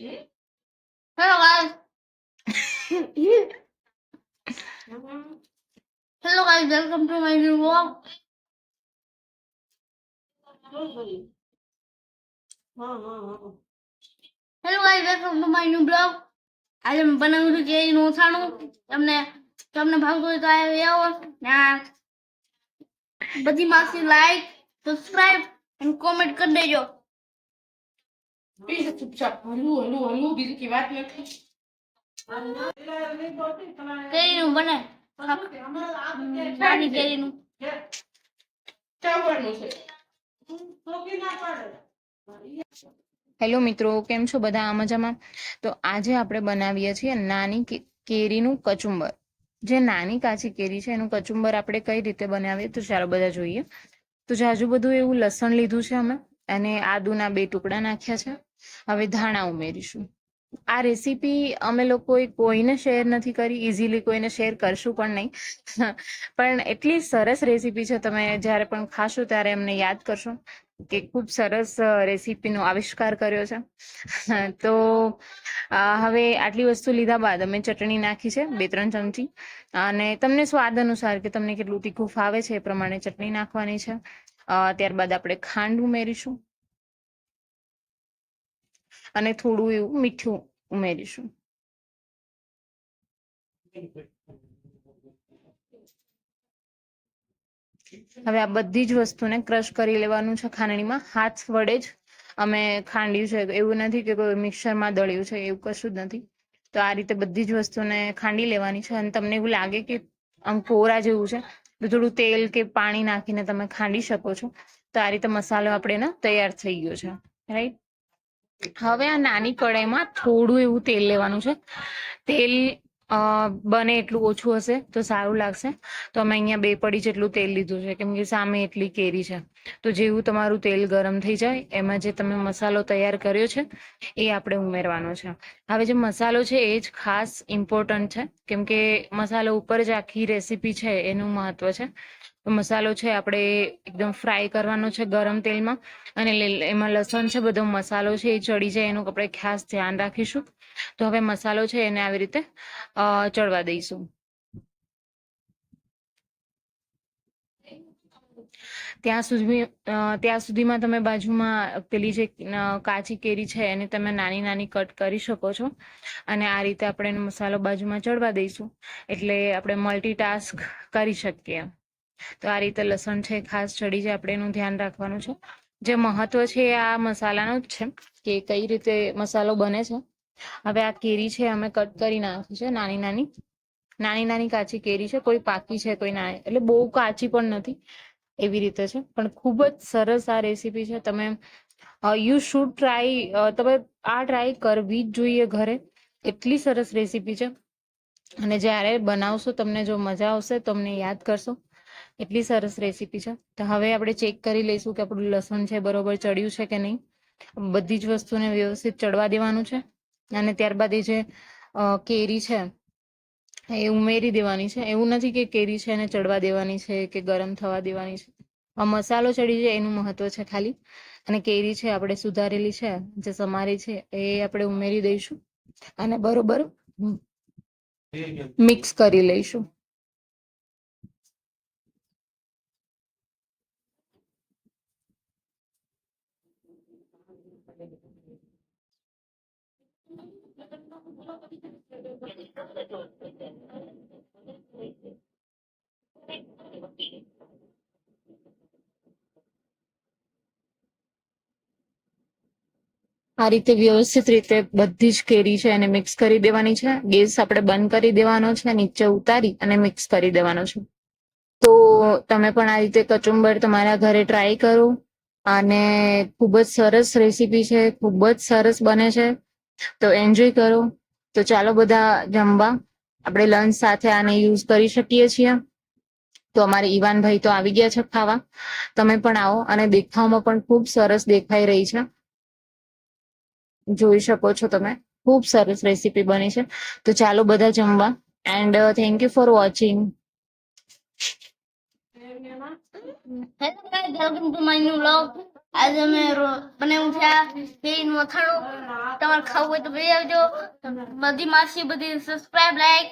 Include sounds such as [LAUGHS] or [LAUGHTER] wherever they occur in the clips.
Hello guys. Hello guys, welcome to my new vlog. Hello guys welcome to my new vlog આજે મેં બનાવ્યું હતું કેરીનું ઓછાણું તમને તમને ભાવતું હોય તો આ આવો ને બધી માસી લાઈક સબસ્ક્રાઇબ અને કોમેન્ટ કરી દેજો બીજું ચૂપચાપ. હલવું હલવું હલવું. બીજું કઈ વાત નથી. કેરીનું બને. નાની કેરીનું. ચાવવાનું છે. હેલો મિત્રો કેમ છો બધા આ મજામાં? તો આજે આપણે બનાવીએ છીએ નાની કેરીનું કચુંબર. જે નાની કાચી કેરી છે એનું કચુંબર આપણે કઈ રીતે બનાવીએ તો ચાલો બધા જોઈએ. તો જાજુ બધું એવું લસણ લીધું છે અમે અને આદુના બે ટુકડા નાખ્યા છે. હવે ધાણા ઉમેરીશું. આ રેસીપી અમે લોકોએ કોઈને શેર નથી કરી ઇઝીલી કોઈને શેર કરશું પણ નહીં. [LAUGHS] પણ એટલી સરસ રેસીપી છે, તમે જ્યારે પણ ખાશો ત્યારે એમને યાદ કરશો કે ખૂબ સરસ રેસીપીનો આવિષ્કાર કર્યો છે. [LAUGHS] તો હવે આટલી વસ્તુ લીધા બાદ અમે ચટણી નાખી છે, બે ત્રણ ચમચી. અને તમને સ્વાદ અનુસાર કે તમને કેટલું તીખું ફાવે છે એ પ્રમાણે ચટણી નાખવાની છે. ત્યારબાદ આપણે ખાંડ ઉમેરીશું. અને થોડું એવું મીઠું ઉમેરીશું. હવે આ બધી જ વસ્તુને ક્રશ કરી લેવાનું છે ખાંડણીમાં. હાથ વડે જ અમે ખાંડ્યું છે. એવું નથી કે કોઈ મિક્સરમાં દળ્યું છે, એવું કશું જ નથી. તો આ રીતે બધી જ વસ્તુને ખાંડી લેવાની છે. અને તમને એવું લાગે કે આમ કોરા જેવું છે, તો થોડું તેલ કે પાણી નાખીને તમે ખાંડી શકો છો. તો આ રીતે મસાલો આપણે તૈયાર થઈ ગયો છે. રાઈટ હવે આ નાની કઢાઈમાં થોડું એવું તેલ લેવાનું છે. તેલ બને એટલું ઓછું હશે તો સારું લાગશે. તો અમે અહીંયા બે પડી જેટલું તેલ લીધું છે, કેમ કે સામે એટલી કેરી છે. તો જેવું તમારું તેલ ગરમ થઈ જાય, એમાં જે તમે મસાલો તૈયાર કર્યો છે, એ આપણે ઉમેરવાનો છે. હવે જે મસાલો છે, એ જ ખાસ ઇમ્પોર્ટન્ટ છે, કેમ કે મસાલો ઉપર જ આખી રેસીપી છે, એનું મહત્વ છે. તો મસાલો છે આપણે એકદમ ફ્રાય કરવાનો છે ગરમ તેલમાં અને એમાં લસણ છે, બધો મસાલો છે એ ચડી જાય એનું આપણે ખાસ ધ્યાન રાખીશું. તો હવે મસાલો છે એને આવી રીતે ચડવા દઈશું. ત્યાં સુધી ત્યાં સુધીમાં તમે બાજુમાં પેલી જે કાચી કેરી છે એને તમે નાની નાની કટ કરી શકો છો. અને આ રીતે આપણે મસાલો બાજુમાં ચડવા દઈશું. એટલે આપણે મલ્ટીટાસ્ક કરી શકીએ તો આ રીતે લસણ છે, ખાસ ચડી જાય, આપણે એનું ધ્યાન રાખવાનું છે. જે મહત્વ છે એ આ મસાલાનું જ છે કે કઈ રીતે મસાલો બને છે. હવે આ કેરી છે, અમે કટ કરી નાખી છે, નાની નાની. નાની નાની કાચી કેરી છે, કોઈ પાકી છે, કોઈ નાની એટલે બહુ કાચી પણ નથી એવી રીતે છે. પણ ખૂબ જ સરસ આ રેસીપી છે. તમે યુ શુડ ટ્રાય તમે આ ટ્રાય કરવી જ જોઈએ ઘરે. એટલી સરસ રેસીપી છે. અને જ્યારે બનાવશો, તમને જો મજા આવશે, તમને યાદ કરશો. એટલી સરસ રેસીપી છે. તો હવે આપણે ચેક કરી લઈશું કે આપણું લસણ છે બરોબર ચડ્યું છે કે નહીં. બધી જ વસ્તુને વ્યવસ્થિત ચડવા દેવાનું છે. અને ત્યારબાદ એ જે કેરી છે એ ઉમેરી દેવાની છે. એવું નથી કે કેરી છે એને ચડવા દેવાની છે કે ગરમ થવા દેવાની છે. આ મસાલો ચડી જાય એનું મહત્વ છે ખાલી. અને કેરી છે આપણે સુધારેલી છે જે સમારી છે એ આપણે ઉમેરી દઈશું. અને બરોબર મિક્સ કરી લઈશું. આ રીતે વ્યવસ્થિત રીતે બધી જ કેરી છે એને મિક્સ કરી દેવાની છે. ગેસ આપણે બંધ કરી દેવાનો છે, નીચે ઉતારી અને મિક્સ કરી દેવાનો છે. તો તમે પણ આ રીતે કચુંબર તમારા ઘરે ટ્રાય કરો. અને ખૂબ જ સરસ રેસીપી છે, ખૂબ જ સરસ બને છે. તો એન્જોય કરો. તો ચાલો બધા જમવા. આપણે લંચ સાથે આને યુઝ કરી શકીએ છીએ. તો અમારે ઈવાનભાઈ તો આવી ગયા છે ખાવા. તમે પણ આવો અને દેખાવમાં પણ ખૂબ સરસ દેખાઈ રહી છે. જોઈ શકો છો તમે. ખૂબ સરસ રેસીપી બની છે. તો ચાલો બધા જમવા. And thank you for watching hello guys welcome to my new vlog આજે અમે બનાવ્યું છે આ કેરીનું અથાણું તમારે ખાવું હોય તો ભાઈ આવજો બધી માસી બધી સબસ્ક્રાઇબ લાઈક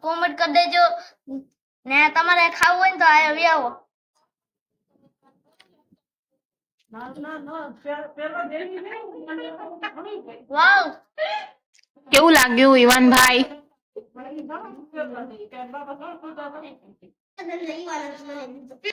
કોમેન્ટ કરી દેજો ને તમારે ખાવું હોય ને તો આ આવી આવો વાવ કેવું લાગ્યું ઈવાનભાઈ? Não, não, não.